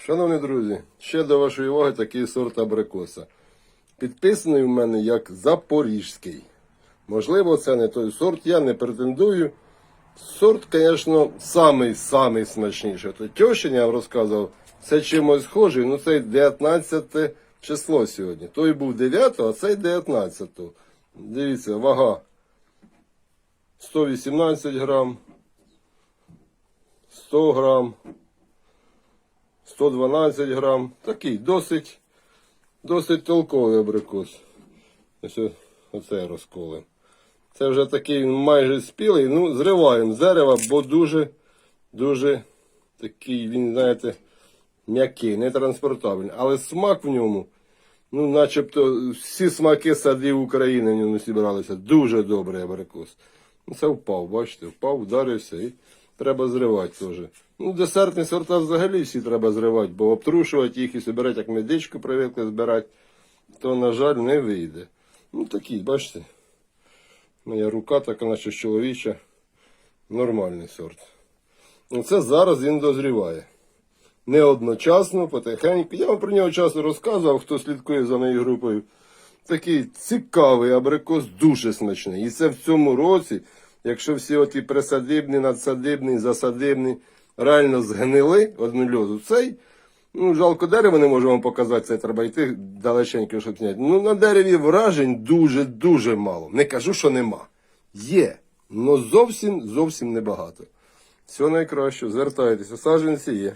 Шановні друзі, ще до вашої уваги такий сорт абрикоса. Підписаний в мене як Запорізький. Можливо, це не той сорт, я не претендую. Сорт, звісно, самий самий смачніший. То тьощин, я вам розказував, це чимось схожий, ну це 19 число сьогодні. Той був 9, а цей 19. Дивіться, вага 118 грам, 100 грам, 112 грам. Такий досить, досить толковий абрикос. Ось оце розколем. Це вже такий майже спілий. Ну, зриваємо з дерева, бо дуже, дуже такий, він, знаєте, м'який, нетранспортабельний. Але смак в ньому, ну, начебто, всі смаки садів України в ньому зібралися. Дуже добрий абрикос. Ну, це впав, бачите, впав, вдарився і треба зривати теж. Ну, десертні сорта взагалі всі треба зривати, бо обтрушувати їх і збирати, як медичку привикли збирати, то, на жаль, не вийде. Ну, такі, бачите. Моя рука така, наче чоловіча. Нормальний сорт. Ну, це зараз він дозріває. Не одночасно, потихеньку. Я вам про нього часто розказував, хто слідкує за моєю групою. Такий цікавий абрикос, дуже смачний. І це в цьому році, якщо всі оті присадибні, надсадибні, засадибні реально згнили одну льозу, цей, ну, жалко дерево не можу вам показати, це треба йти далеченько, щоб зняти. Ну, на дереві вражень дуже-дуже мало. Не кажу, що нема. Є, але зовсім зовсім небагато. Всього найкраще, звертайтеся, саджанці є.